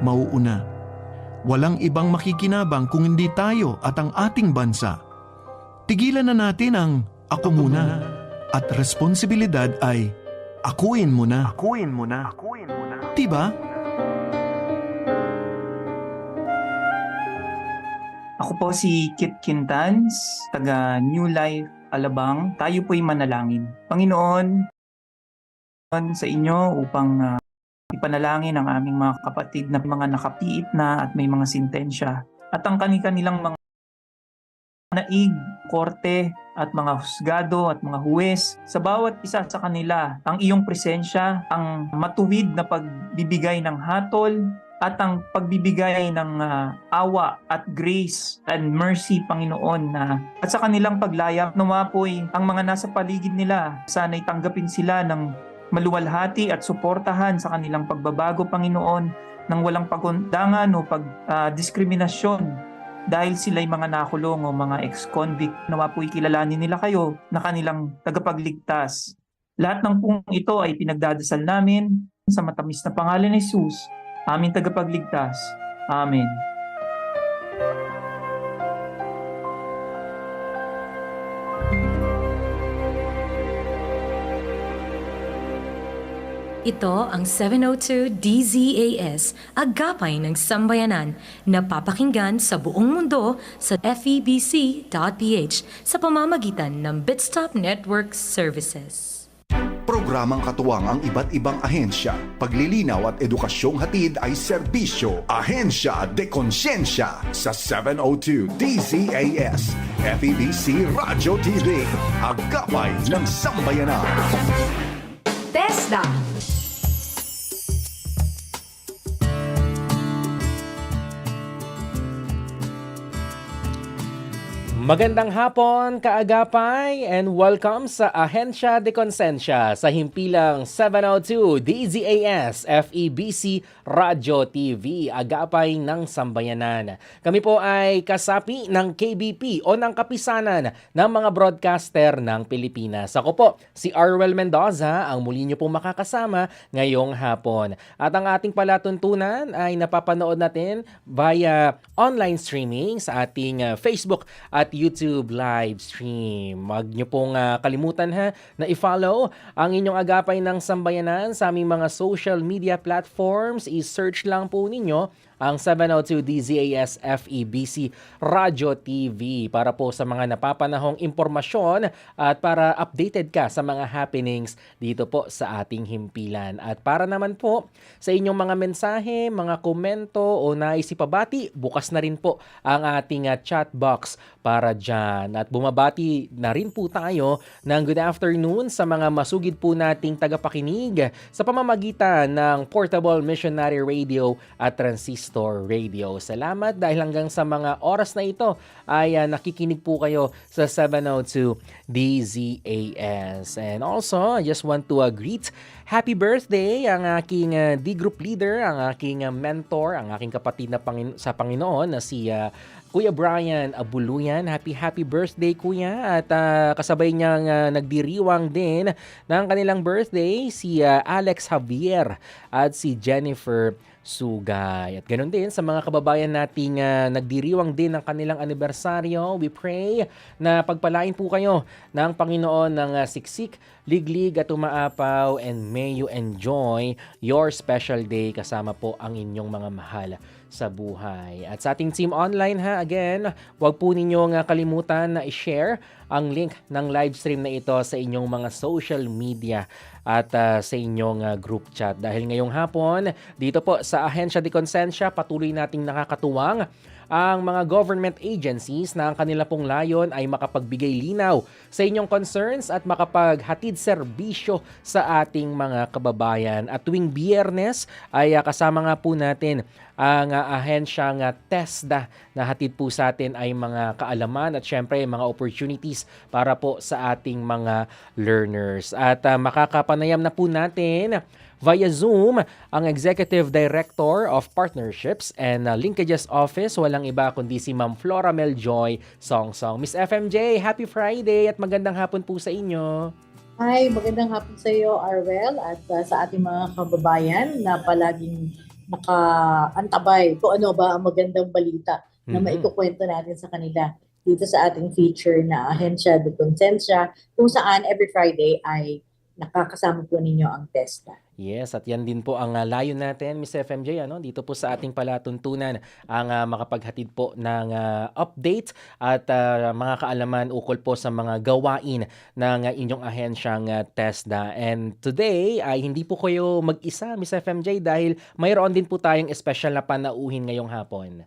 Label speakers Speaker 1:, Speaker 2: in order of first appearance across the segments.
Speaker 1: mauuna. Walang ibang makikinabang kung hindi tayo at ang ating bansa. Tigilan na natin ang ako muna at responsibilidad ay akuin mo na. Akuin mo na. Akuin mo na. Diba?
Speaker 2: Ako po si Kit Quintans, taga New Life Alabang. Tayo po'y manalangin. Panginoon, sa inyo upang ah, ipanalangin ang aming mga kapatid na mga nakapiit na at may mga sintensya. At ang kanilang mga naig, korte at mga husgado at mga huwes sa bawat isa sa kanila ang iyong presensya ang matuwid na pagbibigay ng hatol at ang pagbibigay ng ah, awa at grace and mercy Panginoon na at sa kanilang paglayap nawa po'y ang mga nasa paligid nila. Sana'y tanggapin sila ng maluwalhati at suportahan sa kanilang pagbabago Panginoon ng walang pagundangan o pag-diskriminasyon dahil sila'y mga nakulong o mga ex-convict nawa po'y kilalanin nila kayo na kanilang tagapagligtas. Lahat ng pong ito ay pinagdadasal namin sa matamis na pangalan ni Jesus aming tagapagligtas. Amen.
Speaker 3: Ito ang 702 DZAS, agapay ng sambayanan, na papakinggan sa buong mundo sa febc.ph sa pamamagitan ng Bitstop Network Services.
Speaker 4: Programang katuwang ang iba't ibang ahensya. Paglilinaw at edukasyong hatid ay serbisyo. Ahensya de Konsyensya sa 702 DZAS. FEBC Radio TV. Agapay ng Sambayanan.
Speaker 5: TESDA
Speaker 6: Magandang hapon, kaagapay, and welcome sa Ahensya de Consensya sa himpilang 702 DZAS FEBC Radio TV, agapay ng sambayanan. Kami po ay kasapi ng KBP o ng kapisanan ng mga broadcaster ng Pilipinas. Ako po, si Arwel Mendoza, ang muli niyo pong makakasama ngayong hapon. At ang ating palatuntunan ay napapanood natin via online streaming sa ating uh, Facebook at YouTube live stream. Huwag niyo pong uh, kalimutan ha na i-follow ang inyong agapay ng sambayanan sa aming mga social media platforms. I-search lang po ninyo ang 702 DZAS FEBC Radio TV para po sa mga napapanahong impormasyon at para updated ka sa mga happenings dito po sa ating himpilan. At para naman po sa inyong mga mensahe, mga komento o naisipabati, bukas na rin po ang ating uh, chat box para dyan. At bumabati na rin po tayo ng good afternoon sa mga masugid po nating tagapakinig sa pamamagitan ng Portable Missionary Radio at Transistor Radio. Salamat dahil hanggang sa mga oras na ito ay uh, nakikinig po kayo sa 702 DZAS. And also, I just want to uh, greet happy birthday ang aking uh, D-group leader, ang aking uh, mentor, ang aking kapatid na Pangin- sa Panginoon na si uh, Kuya Brian Abuluyan. Happy happy birthday kuya at uh, kasabay niyang uh, nagdiriwang din ng kanilang birthday si uh, Alex Javier at si Jennifer Sugay. At ganoon din sa mga kababayan nating uh, nagdiriwang din ng kanilang anibersaryo. We pray na pagpalain po kayo ng Panginoon ng uh, siksik, liglig at umaapaw and may you enjoy your special day kasama po ang inyong mga mahal sa buhay. At sa ating team online ha, again, huwag po ninyong uh, kalimutan na i-share ang link ng live stream na ito sa inyong mga social media at uh, sa inyong uh, group chat. Dahil ngayong hapon, dito po sa Ahensya de Consensya, patuloy nating nakakatuwang ang mga government agencies na ang kanila pong layon ay makapagbigay linaw sa inyong concerns at makapaghatid serbisyo sa ating mga kababayan. At tuwing biyernes ay uh, kasama nga po natin ang uh, ahensyang uh, TESDA na hatid po sa atin ay mga kaalaman at syempre mga opportunities para po sa ating mga learners. At uh, makakapanayam na po natin via Zoom ang Executive Director of Partnerships and uh, Linkages Office. Walang iba kundi si Ma'am Flora Meljoy Song Song. Miss FMJ, happy Friday at magandang hapon po sa inyo.
Speaker 5: Hi, magandang hapon sa iyo, Arwel, at uh, sa ating mga kababayan na palaging
Speaker 7: nakaantabay kung ano ba ang magandang balita na
Speaker 6: Mhm.
Speaker 7: maikukwento natin sa kanila dito sa ating feature na Ahensya de Consensya kung saan every Friday ay nakakasama po ninyo ang TESDA.
Speaker 6: Yes, at yan din po ang uh, layo natin, Miss FMJ, ano? dito po sa ating palatuntunan ang uh, makapaghatid po ng uh, update at uh, mga kaalaman ukol po sa mga gawain ng uh, inyong ahensyang uh, TESDA. And today ay hindi po kayo mag-isa, Miss FMJ, dahil mayroon din po tayong special na panauhin ngayong hapon.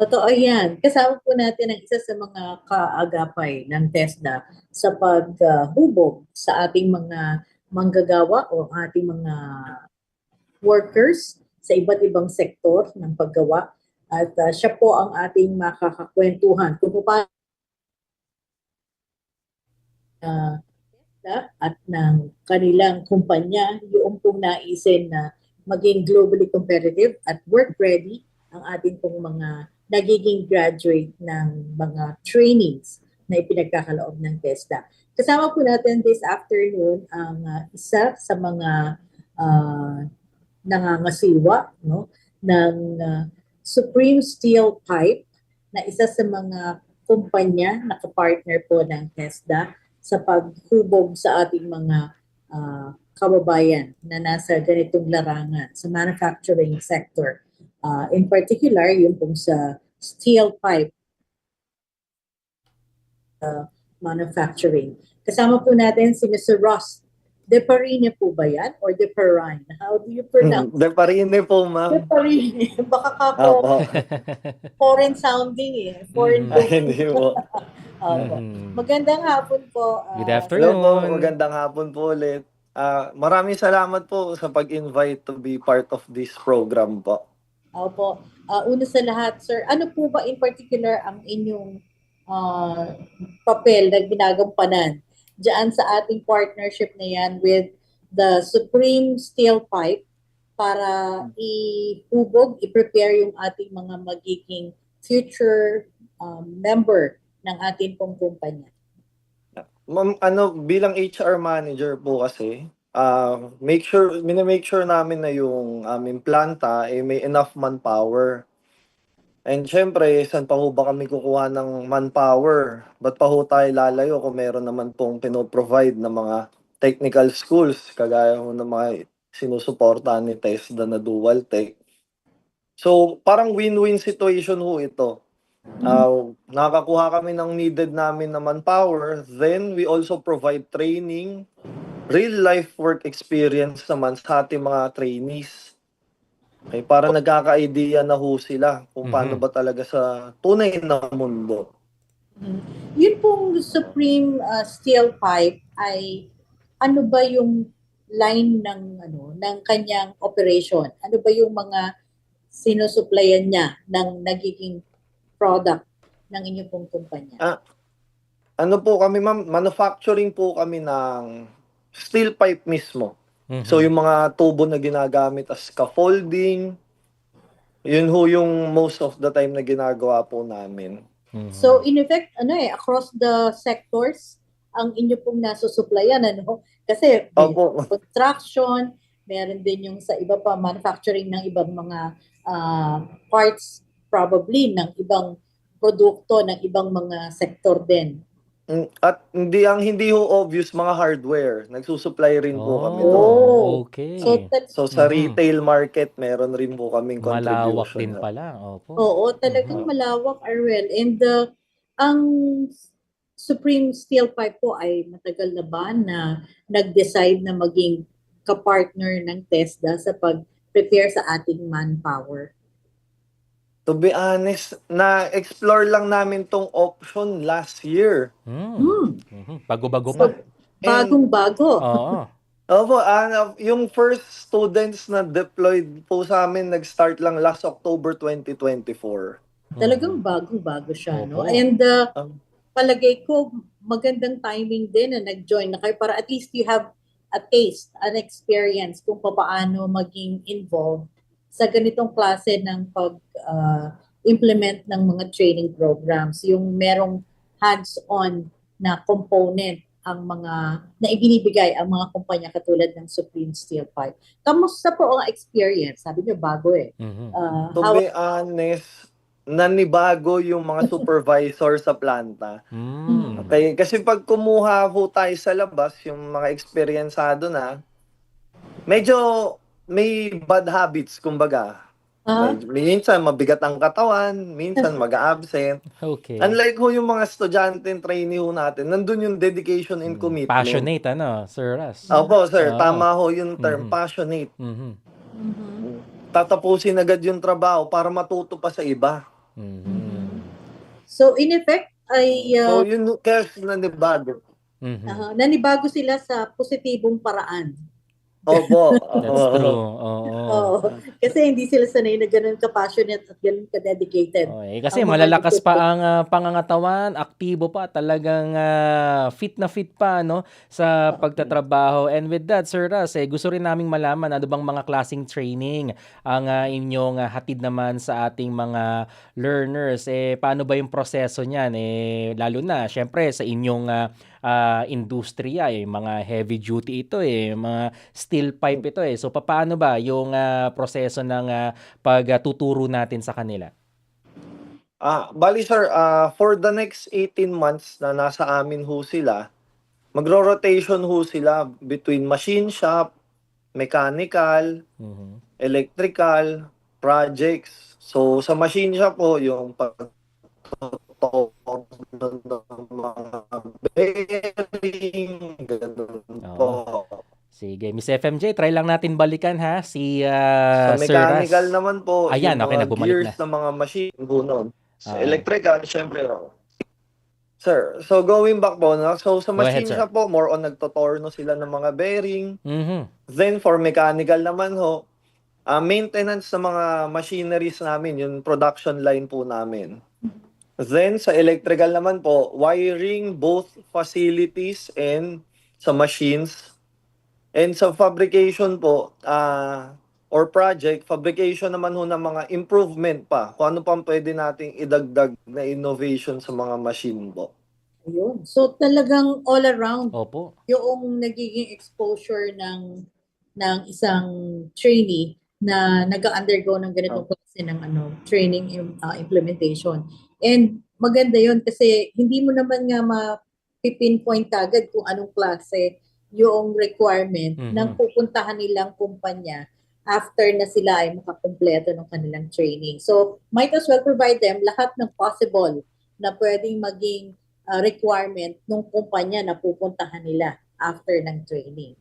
Speaker 7: Totoo yan. Kasama po natin ang isa sa mga kaagapay ng TESDA sa paghubog sa ating mga manggagawa o ating mga workers sa iba't ibang sektor ng paggawa. At uh, siya po ang ating makakakwentuhan kung paano uh, at ng kanilang kumpanya yung pong naisin na maging globally competitive at work ready ang ating pong mga nagiging graduate ng mga trainings na ipinagkakaloob ng TESDA. Kasama po natin this afternoon ang uh, isa sa mga uh, nangangasiwa no, ng uh, Supreme Steel Pipe na isa sa mga kumpanya na kapartner po ng TESDA sa paghubog sa ating mga uh, kababayan na nasa ganitong larangan sa manufacturing sector. Uh, in particular, yung pong sa steel pipe uh, manufacturing. Kasama po natin si Mr. Ross. Deparine po ba yan? Or Deparine? How do you pronounce?
Speaker 8: De Parine po, ma'am.
Speaker 7: Deparine. Baka kako
Speaker 8: Opo.
Speaker 7: foreign sounding eh. Foreign
Speaker 6: Mm.
Speaker 8: Hindi po.
Speaker 7: Opo.
Speaker 6: Mhm.
Speaker 7: Magandang hapon po. ah,
Speaker 6: Good
Speaker 8: Hello
Speaker 6: afternoon.
Speaker 8: po, magandang hapon po ulit. Ah, maraming salamat po sa pag-invite to be part of this program po.
Speaker 7: Opo. Ah, una sa lahat, sir, ano po ba in particular ang inyong ah, papel na ginagampanan diyan sa ating partnership na yan with the Supreme Steel Pipe para ihubog, i-prepare yung ating mga magiging future um, member ng ating pong kumpanya.
Speaker 8: Ma'am, ano, bilang HR manager po kasi, ah, make sure, minimake sure namin na yung aming planta ay may enough manpower. And syempre, saan pa ho ba kami kukuha ng manpower? Ba't pa ho tayo lalayo kung meron naman pong pinoprovide na mga technical schools, kagaya ho ng mga sinusuportahan ni TESDA na dual tech. So, parang win-win situation ho ito. Uh, nakakakuha kami ng needed namin na manpower. Then, we also provide training, real-life work experience naman sa ating mga trainees. Okay, para nagkaka-idea na ho sila kung paano
Speaker 6: Mhm.
Speaker 8: ba talaga sa tunay na mundo.
Speaker 7: Mm. Yun pong Supreme ah, Steel Pipe ay ano ba yung line ng ano ng kanyang operation? Ano ba yung mga sinusuplayan niya ng nagiging product ng inyong pong kumpanya?
Speaker 8: Ah, Ano po kami, ma'am? Manufacturing po kami ng steel pipe mismo.
Speaker 6: Mhm.
Speaker 8: So yung mga tubo na ginagamit as scaffolding, yun ho yung most of the time na ginagawa po namin.
Speaker 6: Mhm.
Speaker 7: So in effect, ano eh, across the sectors, ang inyo pong nasusuplayan, ano? Kasi may
Speaker 8: Opo.
Speaker 7: construction, meron din yung sa iba pa, manufacturing ng ibang mga ah, parts, probably, ng ibang produkto, ng ibang mga sektor din.
Speaker 8: Mm, At hindi ang hindi ho obvious mga hardware. Nagsusupply rin po kami doon.
Speaker 7: Oh.
Speaker 6: okay.
Speaker 7: So, tal-
Speaker 8: So sa
Speaker 6: Mhm.
Speaker 8: retail market, meron rin po kaming contribution.
Speaker 6: Malawak din
Speaker 8: na-
Speaker 6: pala. Opo.
Speaker 7: oo, talagang
Speaker 8: Mhm.
Speaker 7: malawak, Arwel. And uh, ang Supreme Steel Pipe po ay matagal na ba na nag-decide na maging kapartner ng TESDA sa pag-prepare sa ating manpower?
Speaker 8: To be honest, na-explore lang namin tong option last year.
Speaker 6: Mm. Mhm. Bago-bago
Speaker 7: So,
Speaker 6: pa.
Speaker 7: bagong-bago.
Speaker 6: Oo.
Speaker 8: Opo, ah, yung first students na deployed po sa amin nag-start lang last October 2024.
Speaker 7: Talagang bagong-bago siya, no?
Speaker 6: Opo.
Speaker 7: And uh,
Speaker 8: Um,
Speaker 7: palagay ko, magandang timing din na nag-join na kayo para at least you have a taste, an experience kung paano maging involved sa ganitong klase ng pag-implement ng mga training programs. Yung merong hands-on na component ang mga na ibinibigay ang mga kumpanya katulad ng Supreme Steel Pipe. Kamusta po ang experience? Sabi niyo bago eh.
Speaker 6: Mhm.
Speaker 7: Uh,
Speaker 8: To
Speaker 7: how,
Speaker 8: be honest, nanibago yung mga supervisor sa planta.
Speaker 6: Mm.
Speaker 8: Okay, kasi pag kumuha po tayo sa labas, yung mga eksperyensado na, medyo may bad habits, kumbaga.
Speaker 7: ah,
Speaker 8: May- Minsan mabigat ang katawan, minsan mag-absent.
Speaker 6: Okay.
Speaker 8: Unlike ho yung mga estudyante and trainee ho natin, nandun yung dedication and commitment.
Speaker 6: Passionate, ano, Sir Ras?
Speaker 8: Opo, sir.
Speaker 6: Oo.
Speaker 8: Tama ho yung term,
Speaker 6: Mhm.
Speaker 8: passionate.
Speaker 6: Mhm.
Speaker 7: mhm.
Speaker 8: Tatapusin agad yung trabaho para matuto pa sa iba.
Speaker 6: Mhm.
Speaker 7: So in effect ay
Speaker 8: So,
Speaker 7: uh,
Speaker 8: yun, kaya nanibago.
Speaker 6: Mhm.
Speaker 7: uh, nanibago sila sa positibong paraan.
Speaker 8: Opo.
Speaker 6: That's true. Oo.
Speaker 7: Oo. Kasi hindi sila sanay na ganun ka-passionate at ganun ka-dedicated.
Speaker 6: Okay, kasi
Speaker 7: Ang
Speaker 6: malalakas pa ang ah, pangangatawan, aktibo pa, talagang ah, fit na fit pa no sa pagtatrabaho. And with that, Sir Ras, eh, gusto rin naming malaman ano bang mga klasing training ang ah, inyong ah, hatid naman sa ating mga learners. Eh paano ba yung proseso niyan? Eh lalo na syempre sa inyong ah, ah, industriya, eh mga heavy duty ito eh, mga steel pipe ito eh. So paano ba yung ah, proseso ng ah, pagtuturo natin sa kanila?
Speaker 8: Ah, bali sir, ah, for the next 18 months na nasa amin ho sila, magro-rotation ho sila between machine shop, mechanical,
Speaker 6: Mhm.
Speaker 8: electrical, projects. So sa machine shop po, yung pag ng mga bearing, ganun po.
Speaker 6: Sige, Miss FMJ, try lang natin balikan ha si ah,
Speaker 8: Sa
Speaker 6: Sir
Speaker 8: mechanical naman po,
Speaker 6: Ayan,
Speaker 8: yung
Speaker 6: okay
Speaker 8: mga
Speaker 6: na,
Speaker 8: gears
Speaker 6: na.
Speaker 8: ng mga machine po noon. Sa
Speaker 6: Ah.
Speaker 8: electrical, syempre, no. Sir, so going back po, no? so sa
Speaker 6: ahead,
Speaker 8: machine shop po, more on nagtotorno sila ng mga bearing.
Speaker 6: Mhm.
Speaker 8: Then for mechanical naman ho, ah, maintenance sa mga machineries namin, yung production line po namin. Then sa electrical naman po, wiring both facilities and sa machines. And sa fabrication po, ah, or project, fabrication naman ho ng mga improvement pa. Kung ano pang pwede nating idagdag na innovation sa mga machine po.
Speaker 7: Ayun. So talagang all around
Speaker 6: Opo.
Speaker 7: yung nagiging exposure ng ng isang trainee na nag-undergo ng ganitong klase ng ano training uh, implementation. And maganda 'yon kasi hindi mo naman nga ma-pinpoint agad kung anong klase yung requirement
Speaker 6: Mhm.
Speaker 7: ng pupuntahan nilang kumpanya after na sila ay makakumpleto ng kanilang training. So, might as well provide them lahat ng possible na pwedeng maging uh, requirement ng kumpanya na pupuntahan nila after ng training.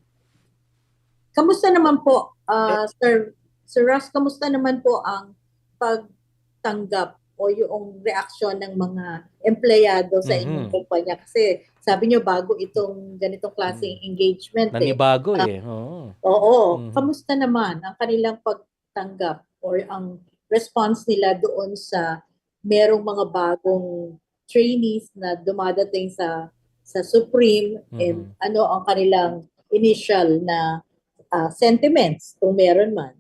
Speaker 7: Kamusta naman po, uh, Sir, Sir Ross, kamusta naman po ang pagtanggap o yung reaksyon ng mga empleyado sa inyong
Speaker 6: Mhm.
Speaker 7: kumpanya? Kasi sabi nyo bago itong ganitong klaseng engagement. Eh.
Speaker 6: Nanibago eh. Oo.
Speaker 7: Oo.
Speaker 6: Mhm.
Speaker 7: Kamusta naman ang kanilang pagtanggap or ang response nila doon sa merong mga bagong trainees na dumadating sa sa Supreme and ano ang kanilang initial na ah, sentiments kung meron man.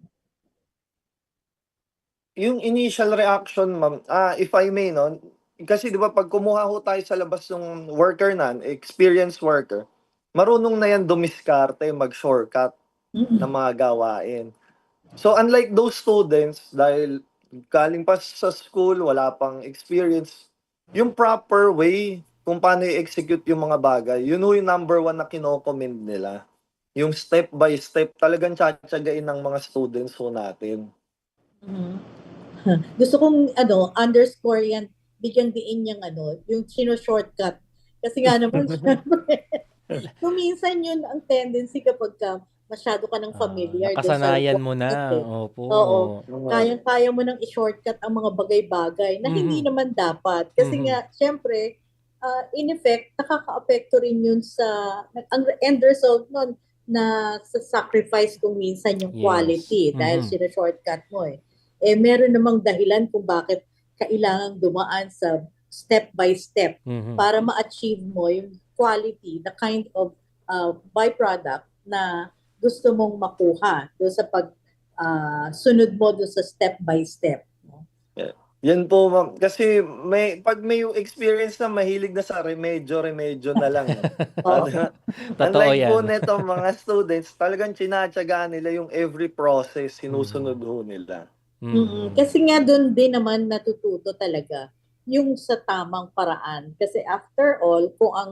Speaker 8: Yung initial reaction, ma'am, ah, if I may, no, kasi di ba pag kumuha ho tayo sa labas ng worker na, experienced worker, marunong na yan dumiskarte, mag-shortcut
Speaker 7: Mm-mm.
Speaker 8: ng mga gawain. So unlike those students, dahil galing pa sa school, wala pang experience, yung proper way kung paano i-execute yung mga bagay, yun ho yung number one na kinokomend nila. Yung step by step, talagang tsatsagain ng mga students ho natin.
Speaker 7: Mhm. Gusto kong ano, underscore yan, bigyan diin yung ano, yung sino-shortcut. Kasi nga naman, syempre, kung minsan yun ang tendency kapag ka masyado ka ng familiar.
Speaker 6: Ah,
Speaker 7: dun sa
Speaker 6: nakasanayan mo na.
Speaker 7: eh.
Speaker 6: Opo.
Speaker 7: Oo. Kayang-kaya mo nang i-shortcut ang mga bagay-bagay na hindi
Speaker 6: Mhm.
Speaker 7: naman dapat. Kasi
Speaker 6: Mhm.
Speaker 7: nga, syempre, ah, in effect, nakaka-apekto rin yun sa, ang end result nun, na sa sacrifice kung minsan yung
Speaker 6: Yes.
Speaker 7: quality dahil
Speaker 6: Mhm.
Speaker 7: sina-shortcut mo eh. Eh, meron namang dahilan kung bakit kailangang dumaan sa step by step
Speaker 6: Mhm.
Speaker 7: para ma-achieve mo yung quality, the kind of uh, byproduct na gusto mong makuha doon sa pag ah, sunod mo doon sa step by step. no?
Speaker 8: Yan po, ma'am. Kasi may, pag may yung experience na mahilig na sa remedyo, remedyo na lang.
Speaker 7: Oo.
Speaker 6: Totoo
Speaker 8: Unlike po
Speaker 6: yan.
Speaker 8: nito mga students, talagang tinatsaga nila yung every process, sinusunod ho nila.
Speaker 6: Mm.
Speaker 7: Mm, Kasi nga doon din naman natututo talaga yung sa tamang paraan. Kasi after all, kung ang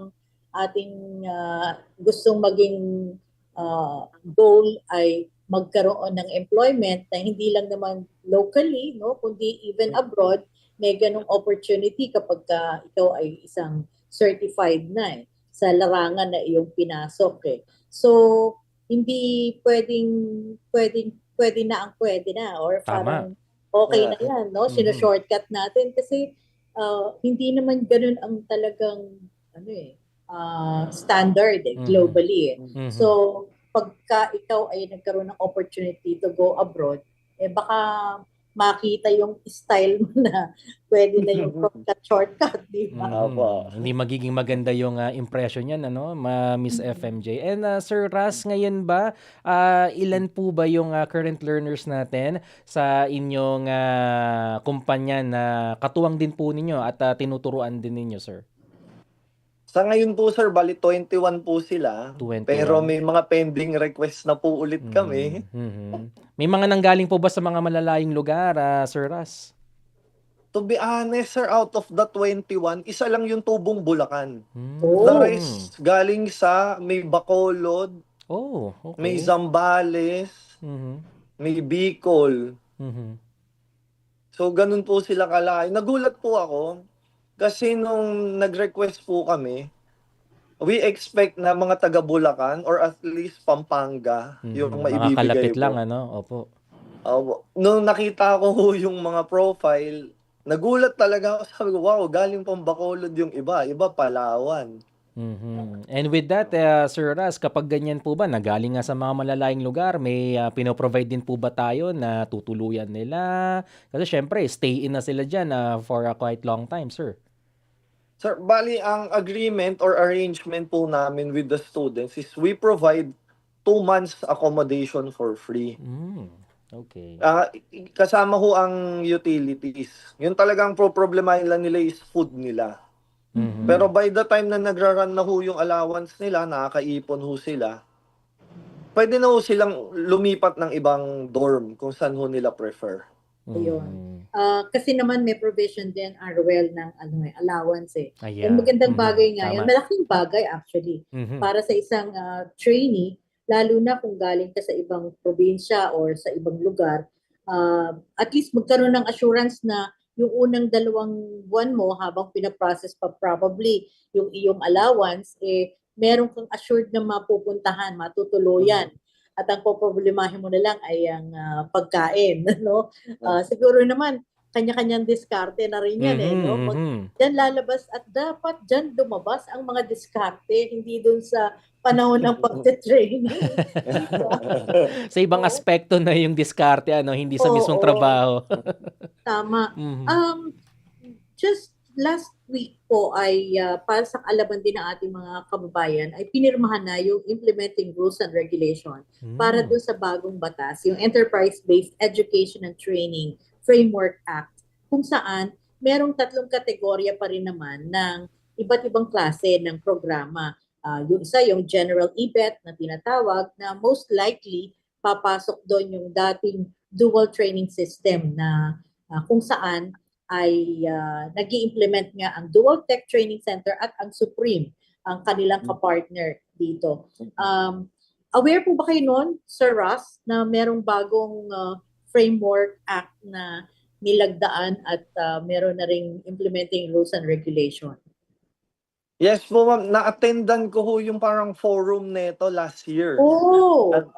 Speaker 7: ating ah, gustong maging ah, goal ay magkaroon ng employment na hindi lang naman locally, no, kundi even abroad, may ganong opportunity kapag ka ikaw ay isang certified na eh, sa larangan na iyong pinasok eh. So, hindi pwedeng pwedeng pwede na ang pwede na or
Speaker 6: Tama.
Speaker 7: parang okay
Speaker 8: Yeah.
Speaker 7: na yan, no? Sino-shortcut natin kasi ah, hindi naman ganun ang talagang ano eh, ah, standard eh, globally eh.
Speaker 6: Mhm.
Speaker 7: So, pagka ikaw ay nagkaroon ng opportunity to go abroad, eh baka makita yung style mo na pwede na yung shortcut, shortcut, di ba?
Speaker 8: Opo.
Speaker 6: Hindi magiging maganda yung ah, impression niyan ano, ma Miss FMJ. And ah, Sir Ras, ngayon ba ah, ilan po ba yung ah, current learners natin sa inyong ah, kumpanya na katuwang din po ninyo at ah, tinuturuan din ninyo, sir?
Speaker 8: Sa ngayon po, sir, bali 21 po sila.
Speaker 6: 21.
Speaker 8: Pero may mga pending request na po ulit kami.
Speaker 6: Mhm. May mga nanggaling po ba sa mga malalayong lugar, ah, Sir Ras?
Speaker 8: To be honest, sir, out of the 21, isa lang yung tubong Bulacan.
Speaker 7: Oh.
Speaker 8: The rest, galing sa may Bacolod,
Speaker 6: Oh, okay.
Speaker 8: may Zambales,
Speaker 6: Mhm.
Speaker 8: may Bicol.
Speaker 6: Mhm.
Speaker 8: So, ganun po sila kalaki. Nagulat po ako kasi nung nag-request po kami, we expect na mga taga Bulacan or at least Pampanga yung
Speaker 6: Mhm.
Speaker 8: maibibigay
Speaker 6: Mga kalapit
Speaker 8: po.
Speaker 6: lang, ano? Opo.
Speaker 8: Uh, nung nakita ko yung mga profile, nagulat talaga ako. Sabi ko, wow, galing pang Bacolod yung iba. Iba Palawan.
Speaker 6: Mhm. And with that, uh, Sir Ras, kapag ganyan po ba, nagaling nga sa mga malalayong lugar, may uh, pinoprovide din po ba tayo na tutuluyan nila? Kasi syempre, stay in na sila dyan uh, for a quite long time, sir.
Speaker 8: Sir, bali ang agreement or arrangement po namin with the students is we provide two months accommodation for free.
Speaker 6: Mm. Okay.
Speaker 8: Ah, kasama ho ang utilities. Yun talagang pro problema nila nila is food nila.
Speaker 6: Mhm.
Speaker 8: Pero by the time na nagra-run na ho yung allowance nila, nakakaipon ho sila, pwede na ho silang lumipat ng ibang dorm kung saan ho nila prefer.
Speaker 7: Ayun.
Speaker 6: Mhm.
Speaker 7: Ah, kasi naman may provision din ang Ruel ng ano eh, allowance eh.
Speaker 6: Ayan.
Speaker 7: Yung magandang
Speaker 6: Mhm.
Speaker 7: bagay nga yan, malaking bagay actually
Speaker 6: Mhm.
Speaker 7: para sa isang ah, trainee, lalo na kung galing ka sa ibang probinsya or sa ibang lugar, ah, at least magkaroon ng assurance na yung unang dalawang buwan mo habang pinaprocess pa probably yung iyong allowance, eh, meron kang assured na mapupuntahan, matutuluyan. At ang poproblemahin mo na lang ay ang ah, pagkain. No? Ah, siguro naman, kanya-kanyang diskarte na rin yan. eh, no? Mag-
Speaker 6: mhm.
Speaker 7: Diyan lalabas at dapat diyan lumabas ang mga diskarte, hindi dun sa panahon ng pagte-training.
Speaker 6: Sa ibang
Speaker 7: Oo.
Speaker 6: aspekto na yung diskarte, ano, hindi sa
Speaker 7: Oo,
Speaker 6: mismong trabaho.
Speaker 7: Tama.
Speaker 6: Mhm.
Speaker 7: Um, just last week po ay ah, para sa kaalaman din ng ating mga kababayan ay pinirmahan na yung implementing rules and regulation para
Speaker 6: Mm.
Speaker 7: doon sa bagong batas, yung Enterprise-Based Education and Training Framework Act, kung saan merong tatlong kategorya pa rin naman ng iba't ibang klase ng programa. Ah, yung isa, yung General EBET na tinatawag, na most likely papasok doon yung dating dual training system na ah, kung saan ay uh, nag implement nga ang Dual Tech Training Center at ang Supreme, ang kanilang kapartner dito. Um, aware po ba kayo noon, Sir Ross, na merong bagong uh, framework act na nilagdaan at uh, meron na ring implementing rules and regulation?
Speaker 8: Yes po, ma'am. Na-attendan ko ho yung parang forum neto last year.
Speaker 7: Oh,
Speaker 8: At-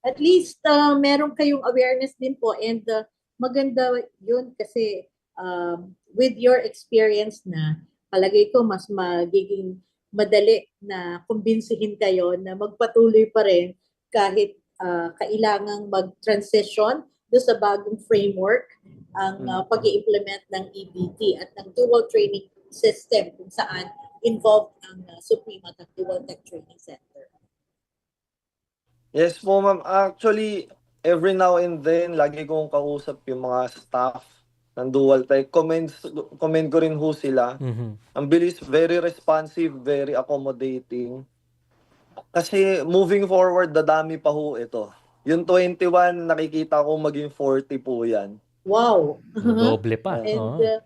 Speaker 7: at least uh, meron kayong awareness din po and uh, maganda yun kasi um, with your experience na palagay ko mas magiging madali na kumbinsihin kayo na magpatuloy pa rin kahit uh, kailangang mag-transition do sa bagong framework ang uh, pag implement ng EBT at ng dual training system kung saan involved ang uh, Supreme at ang Dual Tech Training Center.
Speaker 8: Yes po, ma'am. Actually, every now and then, lagi kong kausap yung mga staff ng dual tech. Commend, commend ko rin ho sila.
Speaker 6: Mhm.
Speaker 8: Ang bilis, very responsive, very accommodating. Kasi moving forward, dadami pa ho ito. Yung 21, nakikita ko maging 40 po yan.
Speaker 7: Wow.
Speaker 6: Doble pa.
Speaker 7: And
Speaker 6: oo.
Speaker 7: uh,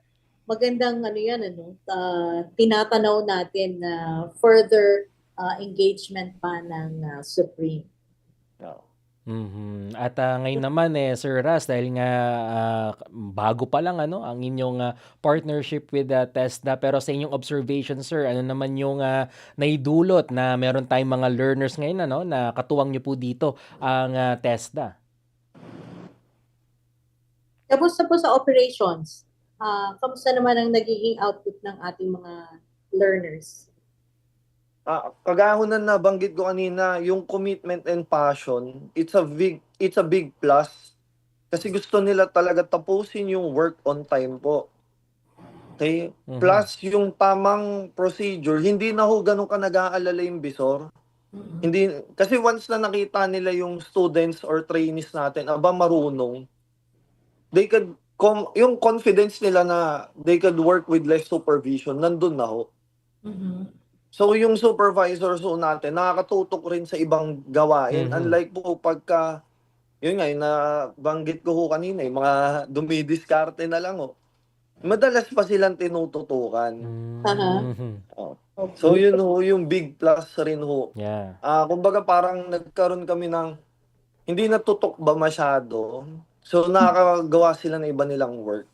Speaker 7: magandang ano yan, ano, uh, tinatanaw natin na further uh, engagement pa ng uh, Supreme.
Speaker 6: Mhm. At ah, ngayon naman eh Sir Ras dahil nga ah, bago pa lang ano ang inyong ah, partnership with ah, TESDA pero sa inyong observation sir ano naman yung ah, naidulot na meron tayong mga learners ngayon ano na katuwang niyo po dito ang ah, TESDA.
Speaker 7: Kamusta po sa operations? Uh, kamusta naman ang nagiging output ng ating mga learners?
Speaker 8: Ah, ho na nabanggit ko kanina, yung commitment and passion, it's a big it's a big plus. Kasi gusto nila talaga tapusin yung work on time po. Okay?
Speaker 6: Mhm.
Speaker 8: Plus yung tamang procedure, hindi na ho ganun ka nag-aalala yung bisor. Hindi kasi once na nakita nila yung students or trainees natin, aba marunong. They could com- yung confidence nila na they could work with less supervision, nandun na ho.
Speaker 7: Mhm.
Speaker 8: So yung supervisors ho natin, nakakatutok rin sa ibang gawain.
Speaker 6: Mhm.
Speaker 8: Unlike po pagka, yun nga, yung nabanggit ko ho kanina, yung mga dumidiskarte na lang ho. Madalas pa silang tinututukan.
Speaker 7: Aha.
Speaker 6: Mhm.
Speaker 7: Okay.
Speaker 8: So yun ho, yung big plus rin ho.
Speaker 6: Yeah.
Speaker 8: Ah, kumbaga parang nagkaroon kami ng hindi natutok ba masyado. So nakakagawa sila ng iba nilang work.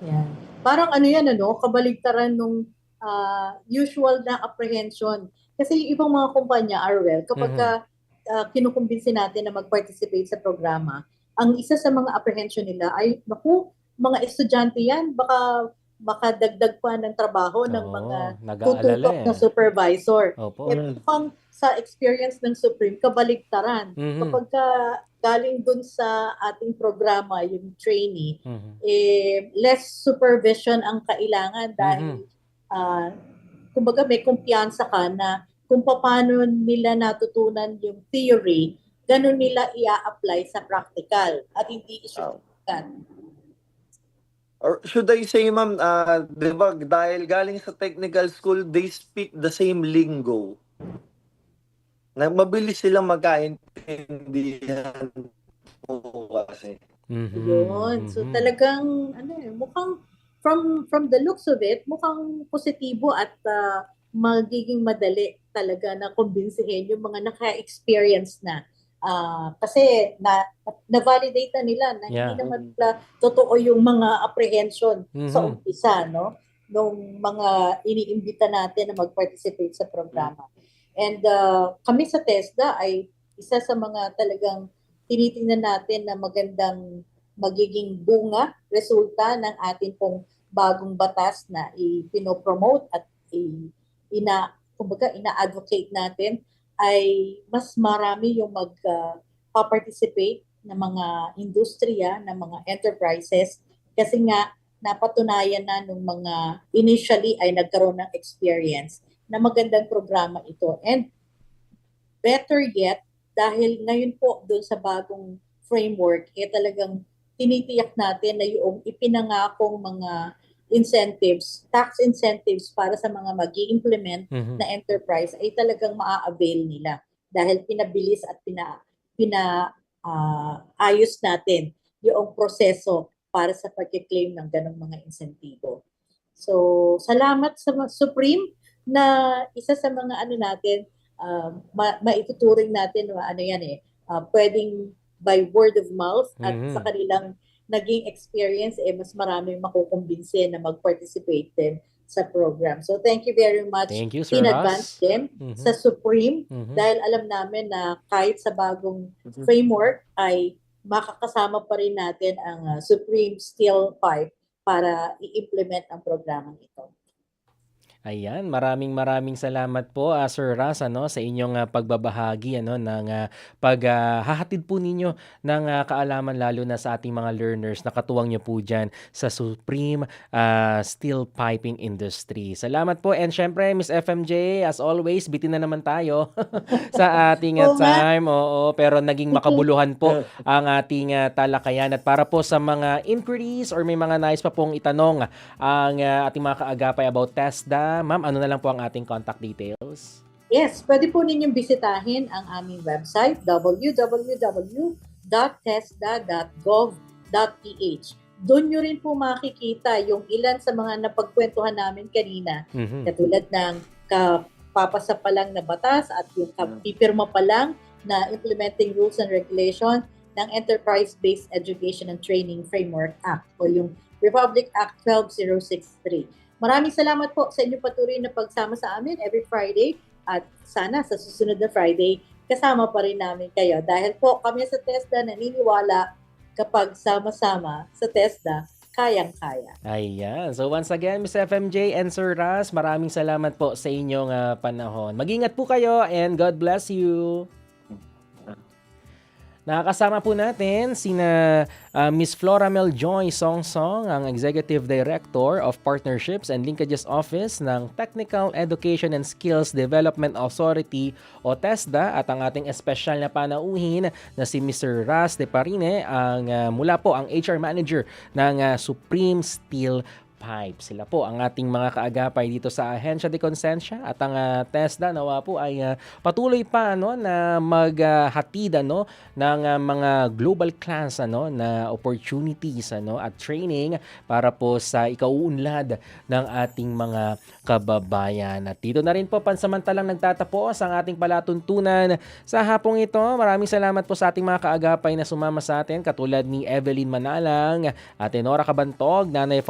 Speaker 7: Yan. Parang ano yan, ano, kabaligtaran nung ah, usual na apprehension. Kasi yung ibang mga kumpanya, Arwell, kapag
Speaker 6: Mhm.
Speaker 7: ka, ah, kinukumbinsi natin na mag-participate sa programa, ang isa sa mga apprehension nila ay, naku, mga estudyante yan, baka makadagdag pa ng trabaho ng
Speaker 6: Oo,
Speaker 7: mga
Speaker 6: nag-aalala
Speaker 7: tututok
Speaker 6: eh.
Speaker 7: na supervisor.
Speaker 6: Opo.
Speaker 7: Eh, sa experience ng Supreme, kabaligtaran.
Speaker 6: Mhm.
Speaker 7: Kapag ka galing dun sa ating programa, yung trainee,
Speaker 6: Mhm.
Speaker 7: eh, less supervision ang kailangan dahil ah, kumbaga may kumpiyansa ka na kung paano nila natutunan yung theory, ganun nila ia-apply sa practical at hindi isusukan.
Speaker 8: Or should I say, ma'am, ah, di ba, dahil galing sa technical school, they speak the same lingo. Na mabilis silang magkaintindihan po kasi.
Speaker 6: Mhm.
Speaker 7: Yun. So
Speaker 6: Mhm.
Speaker 7: talagang ano eh, mukhang from from the looks of it, mukhang positibo at ah, magiging madali talaga na kumbinsihin yung mga naka-experience na. Ah, kasi na na-validate na nila na
Speaker 6: Yeah.
Speaker 7: hindi naman pala totoo yung mga apprehension sa
Speaker 6: Mhm.
Speaker 7: umpisa, no? Nung mga iniimbita natin na mag-participate sa programa. And ah, kami sa TESDA ay isa sa mga talagang tinitingnan natin na magandang magiging bunga, resulta ng ating pong bagong batas na ipinopromote at ina, kumbaga, ina-advocate natin ay mas marami yung mag-participate na mga industriya, na mga enterprises kasi nga napatunayan na nung mga initially ay nagkaroon ng experience na magandang programa ito. And better yet, dahil ngayon po doon sa bagong framework, eh talagang tinitiyak natin na yung ipinangakong mga incentives, tax incentives para sa mga mag implement
Speaker 6: Mhm.
Speaker 7: na enterprise ay talagang maa-avail nila dahil pinabilis at pina, pina ah, ayos natin yung proseso para sa pag-claim ng ganong mga insentibo. So, salamat sa Supreme na isa sa mga ano natin, um, ma- maituturing natin, na ano yan eh, ah, pwedeng by word of mouth at
Speaker 6: Mhm.
Speaker 7: sa kanilang naging experience, eh, mas maraming makukumbinsin na mag-participate din sa program. So, thank you very much
Speaker 6: Thank you, Sir
Speaker 7: in
Speaker 6: Ross.
Speaker 7: advance din
Speaker 6: Mhm.
Speaker 7: sa Supreme
Speaker 6: Mhm.
Speaker 7: dahil alam namin na kahit sa bagong
Speaker 8: Mhm.
Speaker 7: framework ay makakasama pa rin natin ang ah, Supreme Steel Pipe para i-implement ang programang ito.
Speaker 6: Ayan, maraming maraming salamat po ah, Sir Ras ano sa inyong ah, pagbabahagi ano ng ah, paghahatid po ninyo ng ah, kaalaman lalo na sa ating mga learners na katuwang niyo po diyan sa Supreme ah, Steel Piping Industry. Salamat po and syempre Miss FMJ as always bitin na naman tayo sa ating
Speaker 7: nga.
Speaker 6: time. Oo, pero naging makabuluhan po ang ating ah, talakayan at para po sa mga inquiries or may mga nais pa pong itanong ang ah, ating mga kaagapay about TESDA, ma'am, ano na lang po ang ating contact details?
Speaker 7: Yes, pwede po ninyong bisitahin ang aming website www.tesda.gov.ph. Doon nyo rin po makikita yung ilan sa mga napagkwentuhan namin kanina
Speaker 6: Mhm.
Speaker 7: katulad ng kapapasa pa lang na batas at yung kapipirma pa lang na implementing rules and regulation ng Enterprise-Based Education and Training Framework Act o yung Republic Act 12063. Maraming salamat po sa inyong patuloy na pagsama sa amin every Friday at sana sa susunod na Friday kasama pa rin namin kayo dahil po kami sa TESDA naniniwala kapag sama-sama sa TESDA, kayang-kaya.
Speaker 6: Ayan. So once again, Miss FMJ and Sir Ras, maraming salamat po sa inyong ah, panahon. Mag-ingat po kayo and God bless you. Nakakasama po natin sina ah, Miss Flora Mel Joy Song Song, ang Executive Director of Partnerships and Linkages Office ng Technical Education and Skills Development Authority o TESDA at ang ating espesyal na panauhin na si Mr. Ras De Parine, ang ah, mula po ang HR Manager ng ah, Supreme Steel Pipe. Sila po ang ating mga kaagapay dito sa Ahensya de Consensya at ang ah, TESDA nawa po ay ah, patuloy pa ano na maghatid ano ng ah, mga global class ano na opportunities ano at training para po sa ikauunlad ng ating mga kababayan. At dito na rin po pansamantalang nagtatapos ang ating palatuntunan sa hapong ito. Maraming salamat po sa ating mga kaagapay na sumama sa atin katulad ni Evelyn Manalang, Ate Nora Kabantog, Nanay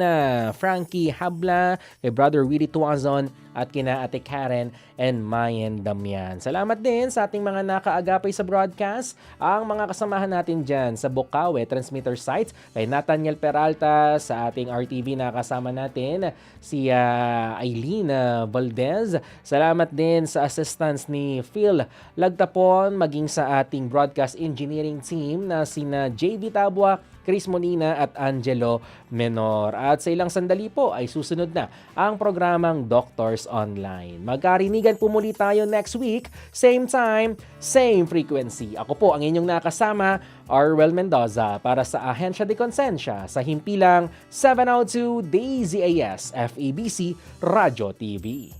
Speaker 6: Faustina, Frankie Habla, kay Brother Willie Tuazon at kina Ate Karen and Mayen Damian. Salamat din sa ating mga nakaagapay sa broadcast, ang mga kasamahan natin dyan sa Bukawe Transmitter Sites, kay Nathaniel Peralta, sa ating RTV na kasama natin, si ah, Eileen ah, Valdez. Salamat din sa assistance ni Phil Lagtapon, maging sa ating broadcast engineering team na sina JB Tabua, Chris Molina at Angelo Menor. At sa ilang sandali po ay susunod na ang programang Doctors Online. Magkarinigan po muli tayo next week, same time, same frequency. Ako po ang inyong nakasama, Arwel Mendoza, para sa Ahensya de Consensya sa himpilang 702 DZAS FEBC Radio TV.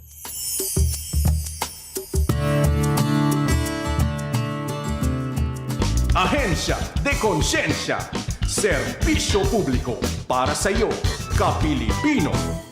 Speaker 4: Ahensya de Konsensya. Serbisyo publiko para sa iyo, Kapilipino.